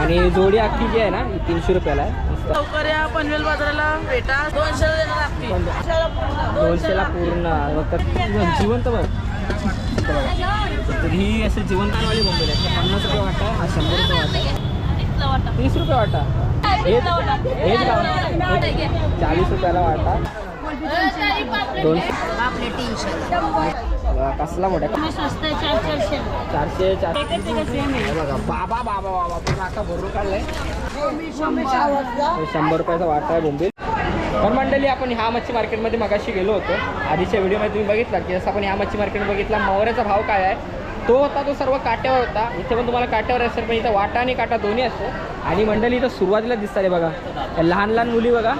आणि जोडी अख्खी जी आहे ना तीनशे रुपयाला आहे. पनवेल बाजाराला भेटा. दोनशेला पूर्ण. जिवंत बघ. तर ही असे जिवंतवाली बोंबील आहे. पन्नास रुपये वाटा हा शंभर रुपये वाटा. तीस रुपये वाटा. हेच चाळीस रुपयाला वाटा. दोनशे कसला मोठा चारशे चारशे बघा बाबा बाबा बाबा आता भरून काढलाय शंभर रुपयाचा वाटा आहे बोंबील पण मंडळी आपण ह्या मच्छी मार्केटमध्ये मगाशी गेलो होतो आधीच्या व्हिडिओमध्ये तुम्ही बघितला की जसं आपण ह्या मच्छी मार्केट बघितला मोहऱ्याचा भाव काय आहे तो होता तो सर्व काट्यावर होता इथे पण तुम्हाला काट्यावर असेल पण इथं वाटा आणि काटा दोन्ही असतो आणि मंडळी इथं सुरुवातीला दिसतात बघा लहान लहान मुली बघा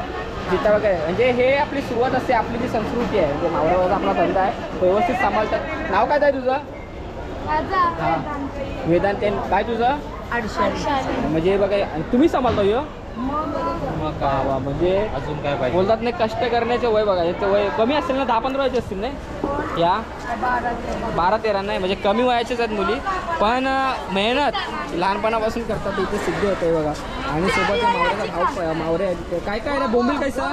जिथं वगैरे. म्हणजे हे आपली सुरुवात असते आपली जी संस्कृती आहे म्हणजे मावऱ्यावरचा आपला धंदा आहे व्यवस्थित सांभाळतात. नाव काय आहे तुझं? हा. वेदांत. काय तुझं? म्हणजे बघा तुम्ही सांभाळतो ह्यो मग? का वा म्हणजे अजून काय पाहिजे? बोलतात नाही कष्ट करण्याचे वय बघा याचे वय कमी असेल ना दहा पंधरा वयाचे असतील नाही या? बारा तेरा नाही म्हणजे कमी वयाचेच आहेत मुली. पण मेहनत लहानपणापासून करतात इथे सिद्ध होते बघा. आणि सोबत मावऱ्याचा भाव मावरे आहेत काय काय ना बोंबील कैसा?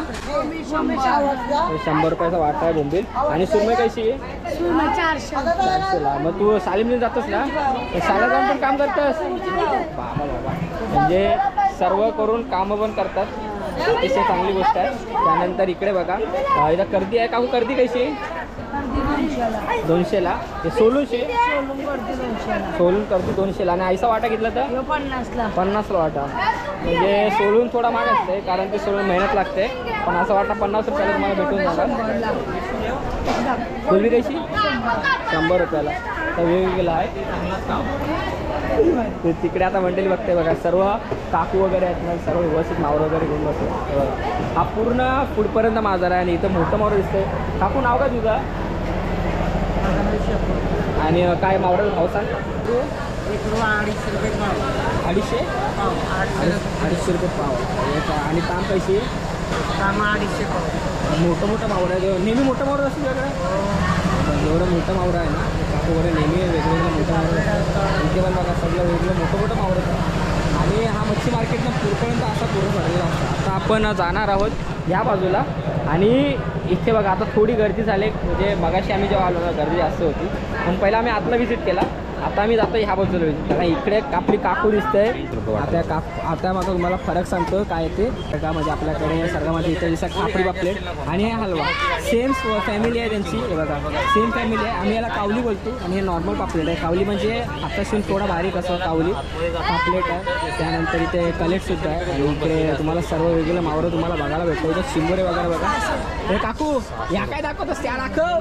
शंभर रुपयाचा वाटा आहे बोंबील. आणि सुरमई कशी? आहे चारशेला मग तू सालीमने जातोस ना? तर जाऊन पण काम करतोस? बाबा बाबा. म्हणजे सर्व करून कामं पण करतात. अतिशय चांगली गोष्ट आहे. त्यानंतर इकडे बघा. इथं गर्दी आहे का हो? गर्दी कशी? दोनशेला. ते सोलूनशे सोलून कर्दी दोनशेला. आणि आईचा वाटा घेतला तर? पन्नासला. पन्नासला वाटा. म्हणजे सोलून थोडा महाग असते कारण ते सोलून मेहनत लागते. पण असा वाटा पन्नास रुपयाला तुम्हाला भेटून जाणार. फुलबी कशी? शंभर रुपयाला. तर वेगवेगळा आहे. ते तिकडे आता मंडळी बघते बघा सर्व काकू वगैरे आहेत ना सर्व व्यवस्थित मावर वगैरे घेऊन बसतो हा पूर्ण पुढपर्यंत माझा आहे आणि इथं मोठं मावर दिसतंय. काकू नाव का तुझं? आणि काय मावराचं भाव सांग. अडीचशे रुपये पाव. अडीचशे? अडीच- अडीचशे रुपये पाव. आणि ताम पैसे कामा अडीचशे पाव. मोठं मोठं मावरं आहे. नेहमी मोठं मावरं असतं तुझ्याकडे? एवढं मोठं मावरं आहे ना वगैरे नेहमी वेगवेगळं मोठं असतं. इथे पण बघा सगळं वेगळं मोठं मोठं मावरं आहे आणि हा मच्छी मार्केटनं पूरपर्यंत असा पूर्ण भरलेला असतो. आता आपण जाणार आहोत या बाजूला. आणि इथे बघा आता थोडी गर्दी झाली. म्हणजे मगाशी आम्ही जेव्हा आलो ना गर्दी जास्त होती. पण पहिला आम्ही आतला व्हिजिट केला. आता आम्ही जातो ह्या बाजूला कारण इकडे आपली काकू दिसते. आता काकू आता मग तुम्हाला फरक सांगतो काय ते. का म्हणजे आपल्याकडे सर्वांमध्ये इथे जसं कापडी पापलेट आणि हे हलवा. सेम फॅमिली आहे त्यांची. हे बघा. सेम फॅमिली आहे. आम्ही याला कावली बोलतो आणि हे नॉर्मल पापलेट आहे. कावली म्हणजे हाताशीन थोडा बारीक असं कावली. पापलेट आहे. त्यानंतर इथे कलेटसुद्धा आहे. आणि इकडे तुम्हाला सर्व वेगवेगळं मावरं तुम्हाला बघायला भेटतं इथे शिंगोरे वगैरे बघा. हे काकू या काय दाखवतोस त्या दाखव.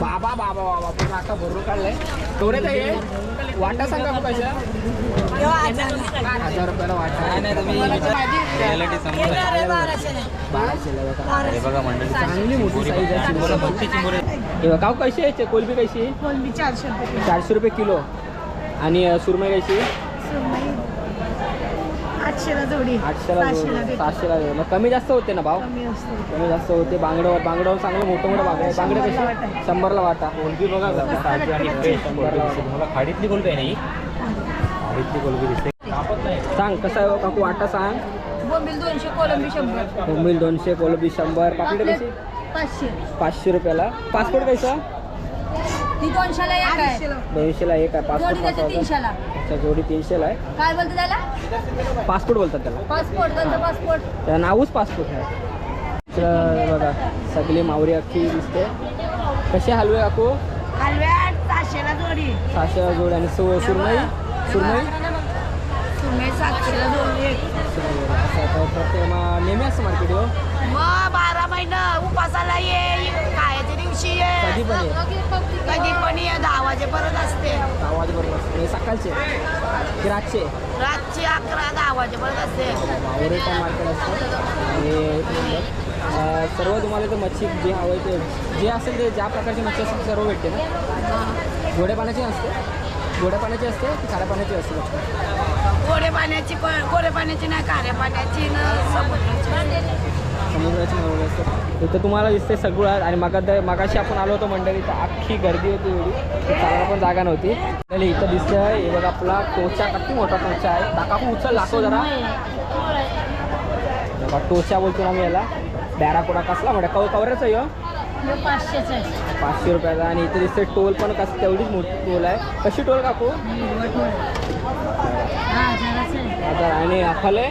बाबा बाबा बाबा. आता भरून काढलंय. तेवढे काय आहे? वाटा सांगा मग कशा हजार रुपयाला वाटा. बाराशेला बघा हे बघा मंडळी चांगली मोठी साईज आहे. काव कशी आहे? कोलबी कशी? कोलबी चारशे रुपये चारशे रुपये किलो. आणि सुरमई कशी? आठशेला जोडी. आठशेला देतो. सातशेला मग कमी जास्त होते ना भाव? कमी असतो कमी जास्त होते. बांगड्यावर बांगड्यावर चांगलं मोठं मोठं बांगडे आहे. बांगडे कशी शंभरला वाटा. कोलबी बघा जरा. ताजी आणि फ्रेश कोलबी दिसते तुम्हाला खाडीतली कोलबी आहे ना ही? खाडीतली कोलबी दिसते. कापत नाही सांग कसं आहे हो काकू? वाटा सांग. बोंबील दोनशे कोलंबी शंभर. बोंबील दोनशे कोलबी शंभर. कशी? पाचशे. पाचशे रुपयाला. पासपोर्ट कैसा? ती दोनशेला एक आहे. अडीचशेला दोनशेला एक आहे. जोडी पासपोर्ट त्याची तीनशेला. अच्छा जोडी तीनशेला आहे. काय बोलते त्याला? पासपोर्ट बोलतात त्याला. पासपोर्ट त्यांचा पासपोर्ट त्याचं नावच पासपोर्ट आहे. बघा सगळी मावरी अख्खी दिसते. कसे हलवे काकू? हलव्या सहाशेला जोडी. जोड आणि सु सुरमई? सुरमई? तुम्ही सातशेला जोडी. असं प्रत्येक नेहमी असतं मार्केट हो. मग बारा महिना उपासाला ये खायच्या दिवशी ये. कधी पण ये. कधी पण ये दहा वाजेपर्यंत असते. दहा वाजेपर्यंत असतं. म्हणजे सकाळचे? की रातचे? रातची अकरा दहा वाजेपर्यंत असते. मावरे पण मार्केट असतं आणि सर्व तुम्हाला इथं मच्छी जे हवं ते जे असेल ते ज्या प्रकारची मच्छी असेल ते सर्व भेटते ना? गोड्या पाण्याची असते? गोड्या पाण्याची असते की खाऱ्या पाण्याची असते? गोडे पाण्याची पण गोडे पाण्याची नाही खाऱ्या पाण्याची न समुद्राची समुद्राची मावळे असतात इथं तुम्हाला दिसते सगळं आणि मग मगाशी आपण आलो होतो मंडळी तर अख्खी गर्दी होती एवढी. चालायला पण जागा नव्हती. आणि इथं दिसतंय हे बघा आपला टोचा किती मोठा टोचा आहे. काका उचल लागतो जरा. बघा टोचा बोलतो आम्ही याला. बॅराकोडा कसला म्हणा कव कवऱ्याचा यो पाचशेच आहे. पाचशे रुपयाचा आणि इथे दिसते टोल पण कसं तेवढीच मोठी टोल आहे. कशी टोल काकू? हा आहे. आणि फले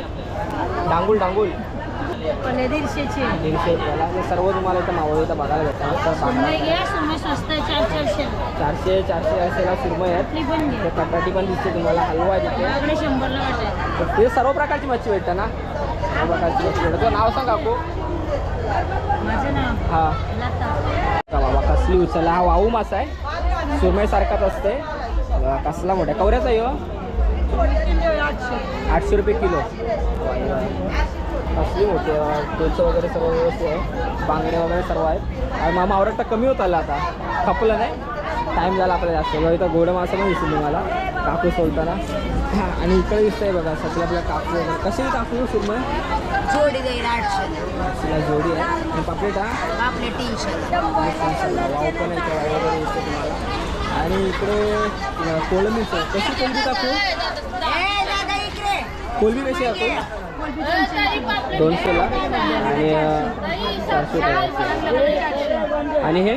डांगुल डांगुल पहिले दीडशेचे. दीडशे रुपयाला. हे सर्व तुम्हाला इथं मावळ इथं बघायला भेटतात. तर सुरमई बागा- घे सुरमई स्वस्त आहे चार चारशे चारशे चारशे सुरमई आहेत. आपली पण घे ते कटाटी पण दिसते तुम्हाला. हलवा आहे तिथे. आपल्याकडे शंभरला वाटाय तर ते सर्व प्रकारची मच्छी भेटते ना? सर्व प्रकारची मच्छी भेटते तुझं नाव सांग काकू. माझं नाव हा. लता. का बाबा कसली उचलला हा वाहू मासा आहे. सुरमईसारखाच असते. बघा, कसला मोठा कवऱ्याचा यो आठशे रुपये किलो. मोठी आहे टोलचं वगैरे सर्व व्यवस्थित आहे. बांगडे वगैरे सर्व आहेत. आणि मग मावरट तर कमी होत आला आता. खपलं नाही. टाईम झाला आपल्याला जास्त. बघा इथं गोड मासा पण दिसतो तुम्हाला. काकू सोलताना. आणि इकडे दिसतंय बघा सगळं आपल्या काकू वगैरे. कशी आहे काकू सुरमई? जोडी देईल आठशे. तिला जोडी आहे. आणि पापलेट हा? आपले तीनशे. वाव पण आहे वगैरे दिसते तुम्हाला. आणि इकडे अं, कोलंबीचं. कशी कोलबी काकू? कोलबी कशी आहे. दोनशेला आणि चारशे आणि हे?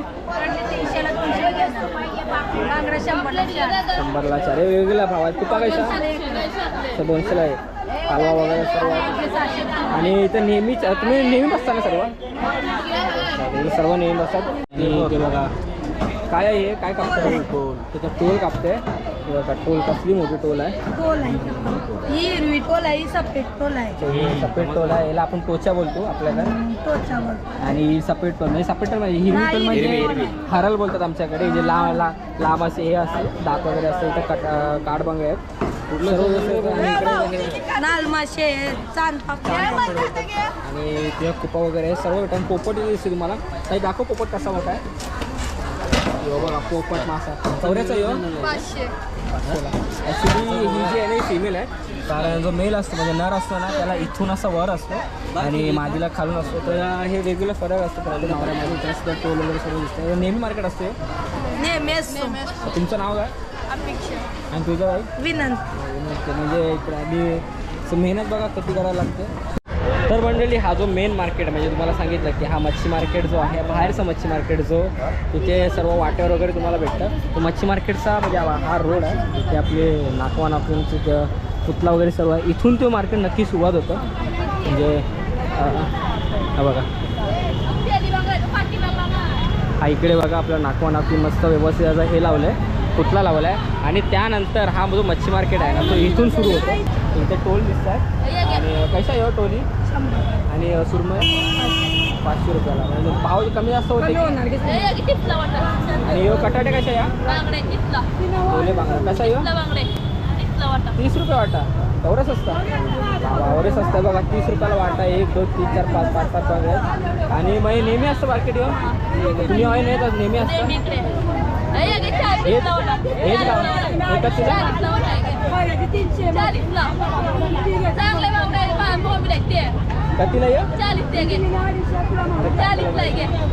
शंभरला चार. हे वेगवेगळ्या भाव आहेत तुका कशा अच्छा, दोनशेला आहे. कालवा वगैरे सर्व. आणि इथं नेहमीच तुम्ही नेहमी बसता ना सर्व? सर्व नेहमी बसतात. आणि ते बघा. काय आहे काय कापतं टोल कापते बघा टोल कसली मोठी टोल आहे? टोल आहे. ही हिरवी टोल आहे ही सफेद टोल आहे. ही सफेद टोल आहे. याला आपण टोचा बोलतो आपल्याकडे आणि ही सफेद टोल म्हणजे सफेद टोल म्हणजे हिरवी टोल म्हणजे हरल बोलतात आमच्याकडे. जे लांब ला लांब असे हे असते दात वगैरे असते इथं कट काडबांगे आहेत. आणि इकडे हे- नाल मासे चांद आणि ते कुपा वगैरे आहे, सर्व भेटून पोपट दिसते तुम्हाला. काही दाखव पोपट कसा मोठा आहे. यो बघा पोपट मासा. चौऱ्याचा यो. ॲक्च्युली ही जी आहे ना फिमेल आहे कारण जो मेल असतो म्हणजे नर असतो ना त्याला इथून असा वर असतो आणि मादीला खालून असतो. तर हे रेग्युलर फरक असतो प्रत्येक नवऱ्यामध्ये. टोल वगैरे सर्व दिसतं. हे नेहमी मार्केट असते? तुमचं नाव काय? आणि तुझं विनंत. म्हणजे इकडे आधी मेहनत बघा किती करायला लागते. तर मंडळी हा जो मेन मार्केट म्हणजे तुम्हाला सांगितलं की हा मच्छी मार्केट जो आहे बाहेरचा मच्छी मार्केट जो तिथे सर्व वाट्यावर वगैरे तुम्हाला भेटतं. तो मच्छी मार्केटचा म्हणजे हा रोड आहे. तिथे आपले नाकवा नाकून तिथं पुतला वगैरे सर्व आहे. इथून तो मार्केट नक्की सुरुवात होतं. म्हणजे हा बघा. हा इकडे बघा आपलं नाकवा नाकून मस्त व्यवस्थित असं हे लावलं आहे पुतला लावला आहे आणि त्यानंतर हा जो मच्छी मार्केट आहे ना तो इथून सुरू होतो. इथे टोल दिसत आहे आणि कशा येऊ टोली? आणि अ, सुरमई? पाचशे रुपयाला. म्हणजे भाव कमी जास्त होते? आणि यो कटाटे कशा या? टोले बांगडा. कसा यो तीस रुपये वाटा. एवढंच असतं? एवढंच असतं बघा तीस रुपयाला वाटा एक दोन तीन चार पाच पाच पाच पाच आणि मग हे नेहमी असतं मार्केट यो तुम्ही ऑइल नाही तर नेहमी असतं? हेच एकच तिला कतीला ये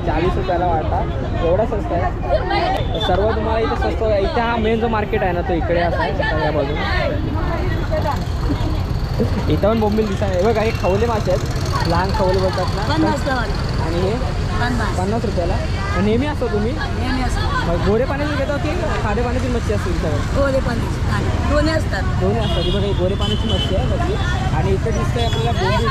चाळीस रुपयाला वाटा एवढा स्वस्त आहे सर्व तुम्हाला इथे स्वस्त इथे हा मेन जो मार्केट आहे ना तो इकडे असा आहे बाजूला इथं पण बोंबील दिसा हे बघा हे खवले मासे आहेत लहान खवले बोलतात ना आणि हे पन्नास. रुपयाला. नेहमी असतो तुम्ही? मग गोडे पाण्याची घेता की? खाडे पाण्याची मच्छी असते तुमच्याकडे दोन्ही असतात. दोन्ही असतात. ही बघा ही गोडे पाण्याची मच्छी आहे सगळी आणि इथे दिसतंय आपल्याला बोंबील.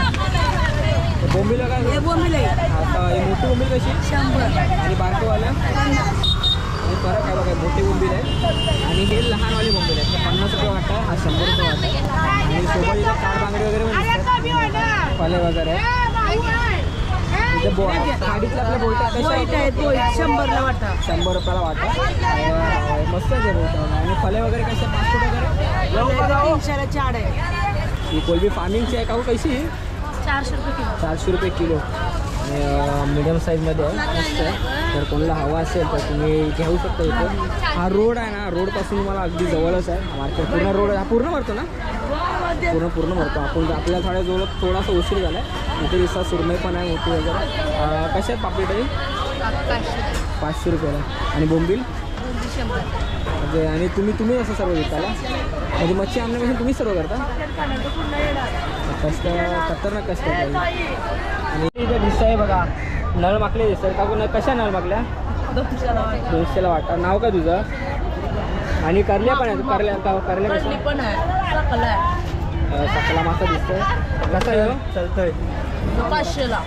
बोंबील बघा. हे बोंबील आहे. आता ही मोठी बोंबील कशी? शंभर. आणि बारकेवाल्या? हे फरक आहे बघा मोठे बोंबील आहे. आणि हे लहानवाले बोंबील आहेत ते पन्नास रुपये वाटा हा शंभर रुपये वाटा. आणि सोबत इथं कार बांगडे वगैरे पण दिसतात. फले वगैरे. इथे बो बोलतात बोईट आहेत बोईट शंभरला वाटा. शंभर रुपयाला वाटा. मस्त आहे आणि फले वगैरे कसे पाच फूट वगैरे तीनशेला चार आहे ही कोलबी फार्मिंगची आहे का हो? कशी चारशे रुपये किलो. चारशे रुपये किलो. मिडियम साईजमध्ये आहे. मस्त जर कोणाला हवा असेल तर तुम्ही घेऊ शकता इथे. हा रोड आहे ना रोडपासून तुम्हाला अगदी जवळच आहे. मार्केट पूर्ण रोड हा पूर्ण भरतो ना? पूर्ण पूर्ण भरतो. आपण आपल्या थोड्या जवळ थोडासा उशीर झाला आहे इथे दिसतात सुरमई पण आहे मोठी वगैरे. कसे आहेत पापलेट आहे पाचशे रुपयाला आणि बोंबील? म्हणजे आणि तुम्ही तुम्ही असं सर्व विकायला? म्हणजे मच्छी आणण्यापासून तुम्ही सर्व करता? कष्ट खतरनाक कष्ट आहे. आणि इथे दिसत आहे बघा नळ माकले दिसतात. का पण कशा नळ माकल्या दोनशेला वाटा. नाव काय तुझं? आणि करल्या पण आहेत. करल्या करल्या कडली पण आहे. सकल मासा दिसतोय. कसा आहे हो? चालतंय. पाचशेला.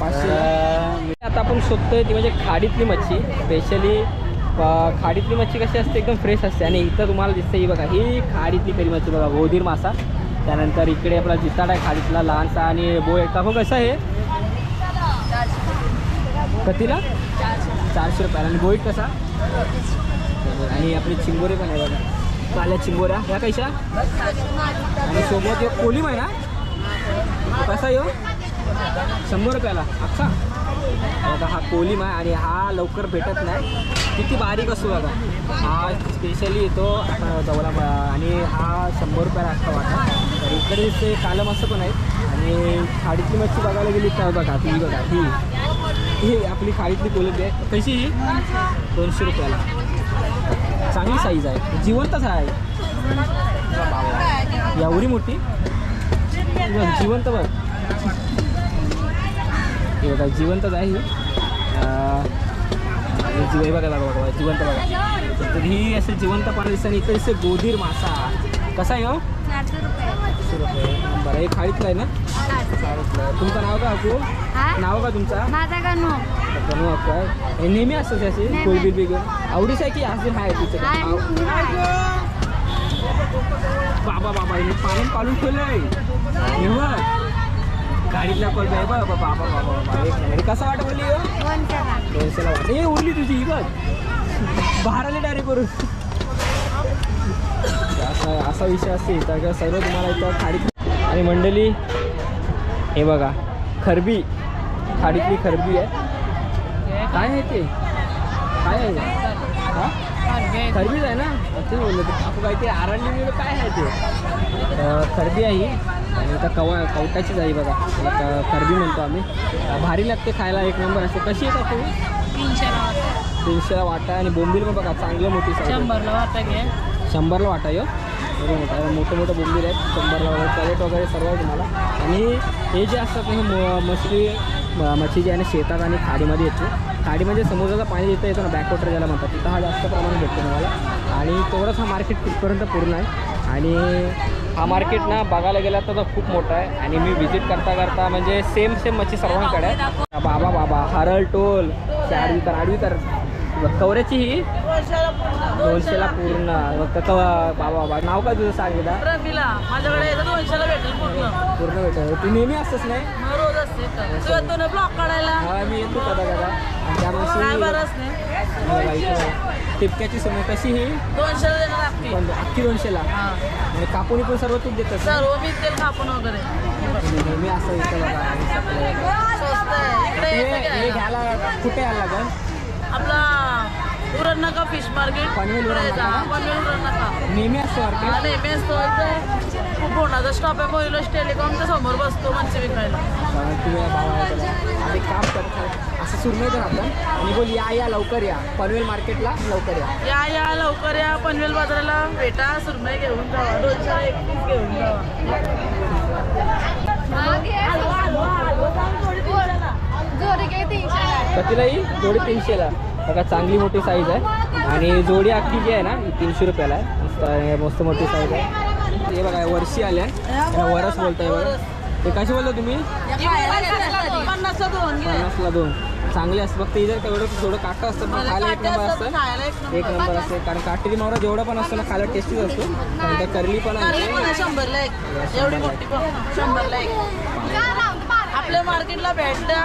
पाचशे आता आपण शोधतोय ती म्हणजे खाडीतली मच्छी. स्पेशली खाडीतली मच्छी कशी असते? एकदम फ्रेश असते. आणि इथं तुम्हाला दिसते ही बघा ही खाडीतली करी मच्छी बघा गोधीर मासा. त्यानंतर इकडे आपला जिताड आहे खाडीतला लहानसा आणि बोय. काकू कसं आहे? कतीला? चारशे. रुपयाला. आणि बोईट कसा? आणि आपली चिंबोरे पण आहे बघा. काल्या चिंबोऱ्या ह्या कशा? आणि सोबत एक कोलिम आहे ना? कसा येऊ हो? शंभर रुपयाला. अख्खा बघा हा कोलिम आहे आणि हा लवकर भेटत नाही. किती बारीक असतो बघा. हा स्पेशली येतो आता जवळा आणि हा शंभर रुपयाला अख्खा वाटा तर इकडे ते कालम असं पण आहे. आणि खाडीतली मच्छी बघायला गेली तर बघा ती बघा ही. ही आपली खाडीतली कोलीम आहे. कशी ही? दोनशे रुपयाला. चांगली साईज आहे. जिवंतच आहे एवढी मोठी. जिवंत बघ. हे बघा जिवंतच आहे ही. बघा बघा बघा जिवंत बघा. तर ही असं जिवंत पाणी दिसतं इकडे दिसते गोधीर मासा. कसा आहे हो? बरं हे खाडीतलं आहे ना. तुमचं नाव का अकू नाव का तुमचा? माझा गणू आहे हे नेहमी असतं त्याची नेहमी. कोलबी बी आवडीच आहे की अजून आहे तिचं? आव- बाबा बाबा हिने पाणी पालून ठेवलंय. हे बघ गाडीतल्या कोलबी आहे बघ बाबा बाबा बाबा एक नंबर. हे कसं वाटत बोलली हो? दोनशेला वाट ए उरली तुझी ही बघ. बाहेर डायरेक्ट करून. असा असा विषय असते तर सर्व तुम्हाला इथं खाडीत आणि मंडळी हे बघा. खरबी. खाडीतली खरबी आहे. काय आहे ते? काय आहे? हा? खरबीच आहे ना? ते बोललं ते आपण काय ते आरंडी काय आहे ते? खरबी आहे आणि आता कवा कवटाचीच आहे बघा. क- खरबी म्हणतो आम्ही. भारी लागते खायला. एक नंबर असते. कशी येतात तुम्ही? तीनशेला तीनशेला वाटा आणि बोंबील पण बघा. चांगलं मोठी आहे. शंभरला वाटा घे. शंभरला वाटा यो मोठं आहे. मोठं मोठं बोंबील आहेत. शंभरला वगैरे कलेट वगैरे सर्व आहे तुम्हाला. आणि हे जे असतात हे म- मछली मच्छी जी आहे ना शेतात आणि खाडीमध्ये येते. खाडीमध्ये समुद्राचं पाणी जिथं येतं ना बॅकवॉटर ज्याला म्हणतात तिथं हा जास्त प्रमाणात भेटतो तुम्हाला. आणि तेवढंच हा मार्केट तिथपर्यंत पूर्ण आहे. आणि हा मार्केट ना बघायला गेला तर खूप मोठा आहे. आणि मी व्हिजिट करता करता म्हणजे सेम सेम मच्छी सर्वांकडे आहे. बाबा बाबा हरळ टोल आडवी तर आडवी तर कवऱ्याची ही? दोनशेला पूर्ण. बाबा बाबा नाव काय तुझं सांगितलं माझ्याकडे येतं दोनशेला भेटेल पूर्ण. पूर्ण भेटेल. तू नेहमी असतंच नाही? रोज असते मी येतो कदा कदा त्या इथं टिपक्याची समय कशी ही? पण अख्खी दोनशेला हा. आणि कापून पण सर्व तूप देतात सर्व मी तेल कापून वगैरे. नेहमी असं इकडे हे घ्यायला. कुठे यायला लागेल? उरण नका फिश मार्केट पनवेल. नाका? पनवेल नका. नेहमी असतं हा मार्केट नेहमी असतो इथे खूप मोठाचा स्टॉप आहे पहिलोच टेलिकॉमच्या समोर बसतो मच्छी विकायला. तुम्ही काम करतात असं सुरू नाही आपण. आणि बोल या या लवकर या. पनवेल मार्केटला लवकर या. या या लवकर या. पनवेल बाजाराला भेटा सुरमई घेऊन जावा. दोनशे एक पीस घेऊन जावा. कतीला ही जोडी तीनशेला. बघा चांगली मोठी साईज आहे. आणि जोडी अख्खी जी आहे ना तीनशे रुपयाला आहे. मस्त आहे, मोठी साईज आहे. हे बघा वर्षी आल्या याला वरस बोलताय बघा. ते कशी बोलता तुम्ही? पन्नासला दोन. चांगले असतात. फक्त इथे तेवढं थोडं काटा असतं पण खायला एक नंबर असतात, असतं. एक नंबर असते. कारण काटेरी मावरा जेवढा पण असतो ना खायला टेस्टीच असतो. कारली पण आहे आहे शंभरला एक एवढी मोठी पण शंभरला एक आपल्या मार्केटला भेटता.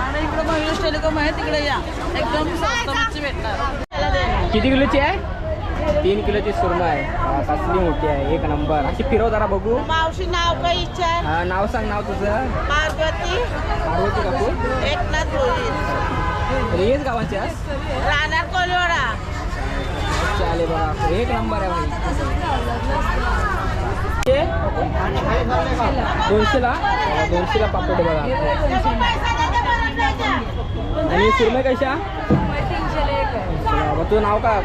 आणि इकडे मयुष टेलिकॉम आहे तिकडे या. एकदम स्वस्त भेटणार. किती किलोची आहे? तीन किलोची सुरमा आहे. कसली मोठी आहे. एक नंबर. अशी फिरव जरा बघू. मावशी नाव काय इच्छा आहे? नाव सांग नाव तुझं. पार्वती. पार्वती काकू. एकनाथ भोईर हेच गावाची राहणार कोलवाडा. चालेल बघा एक नंबर आहे दोनशेला? दोनशेला पापड आहे बघा. आणि सुरमई कशा तुझं नाव काय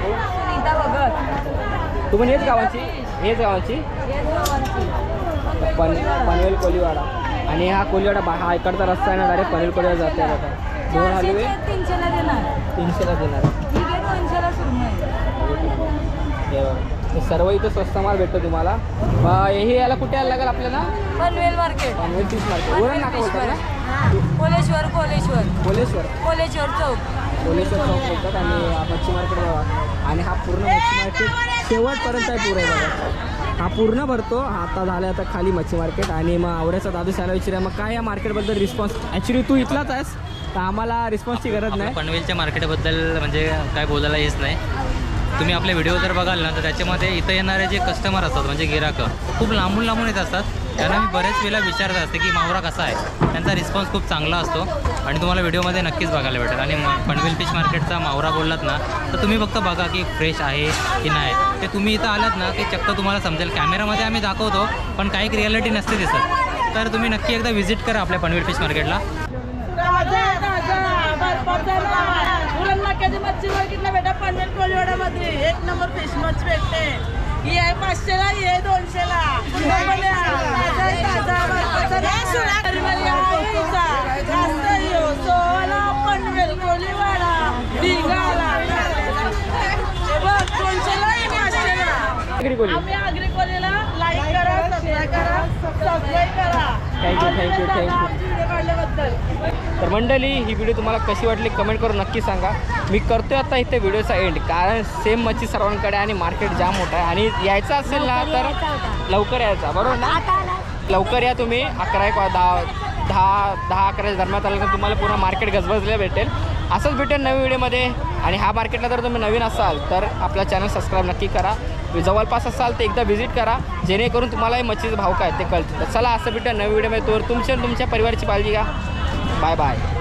तू पण हेच गावाची? हेच गावाची? पन पनवेल कोलीवाडा. आणि हा कोलीवाडा हा इकडचा रस्ता आहे ना डायरेक्ट पनवेल कोलीवाडा जाते बघा. दोन हलवे तीनशेला देणार. तीनशेला देणार. हे बघा. सर्व इथं स्वस्त माल भेटतो तुम्हाला. हे याला कुठे यायला लागेल आपल्याला? पनवेल मार्केट. पनवेल तीस मार्केट वरण नाका बोलतात ना? कोलेश्वर कोलेश्वर. कोलेश्वर. कोलेश्वर चौक. कोलेश्वर चौक बोलतात आणि मच्छी मार्केट बघा. आणि हा पूर्ण मच्छी मार्केट शेवटपर्यंत आहे पुढे बघा. हा पूर्ण भरतो. आता झाला आता खाली मच्छी मार्केट आणि मग आवड्याचा दादू शाला विचारा मग काय या मार्केटबद्दल रिस्पॉन्स ॲक्च्युली तू इथलाच आहेस तर आम्हाला रिस्पॉन्सची गरज नाही. पनवेलच्या मार्केटबद्दल म्हणजे काय बोलायला हेच नाही. तुम्ही आपले व्हिडिओ जर बघाल ना तर त्याच्यामध्ये इथं येणारे जे कस्टमर असतात म्हणजे गिराकं खूप लांबून लांबून येत असतात. त्यांना मी बरेच वेळेला विचारत असते की मावरा कसा आहे? त्यांचा रिस्पॉन्स खूप चांगला असतो. आणि तुम्हाला व्हिडिओमध्ये नक्कीच बघायला भेटेल. आणि पनवेल फिश मार्केटचा मावरा बोललात ना तर तुम्ही फक्त बघा की फ्रेश आहे की नाही. ते तुम्ही इथं आलात ना की चक्क तुम्हाला समजेल. कॅमेरामध्ये आम्ही दाखवतो पण काही रियालिटी नसते दिसत. तर तुम्ही नक्की एकदा व्हिजिट करा आपल्या पनवेल फिश मार्केटला नाक्याची मच्छी मार्केटला कोळीवाड्यामध्ये एक नंबर फिश मच्छी भेटते. ही आहे पाचशेला ही आहे दोनशेला. पनवेल कोळीवाडा कोली. आम्ही आगरी कोलीला लाईक करा सबस्क्राईब करा सबस्क्राईब करा. Thank you, thank तर मंडळी ही व्हिडिओ तुम्हाला कशी वाटली कमेंट करून नक्की सांगा. मी करतोय आता इथे व्हिडिओचा एंड कारण सेम मच्छी सर्वांकडे आणि मार्केट जाम मोठं आहे. आणि यायचं असेल ना तर लवकर यायचा बरोबर ना? लवकर या तुम्ही अकरा एक दहा दहा दहा अकराच्या दरम्यान आलं तर तुम्हाला पूर्ण मार्केट गजबजलं भेटेल. असंच भेटेल नवीन व्हिडिओमध्ये आणि ह्या मार्केटला जर तुम्ही नवीन असाल तर आपला चॅनल सबस्क्राईब नक्की करा. जवळपास असाल तर एकदा व्हिजिट करा. जेणेकरून तुम्हाला मच्छीचे भाव काय ते कळतील. तर चला असं भेटेल नवीन व्हिडिओमध्ये तोवर तुमच्या आणि तुमच्या परिवाराची काळजी घ्या. Bye bye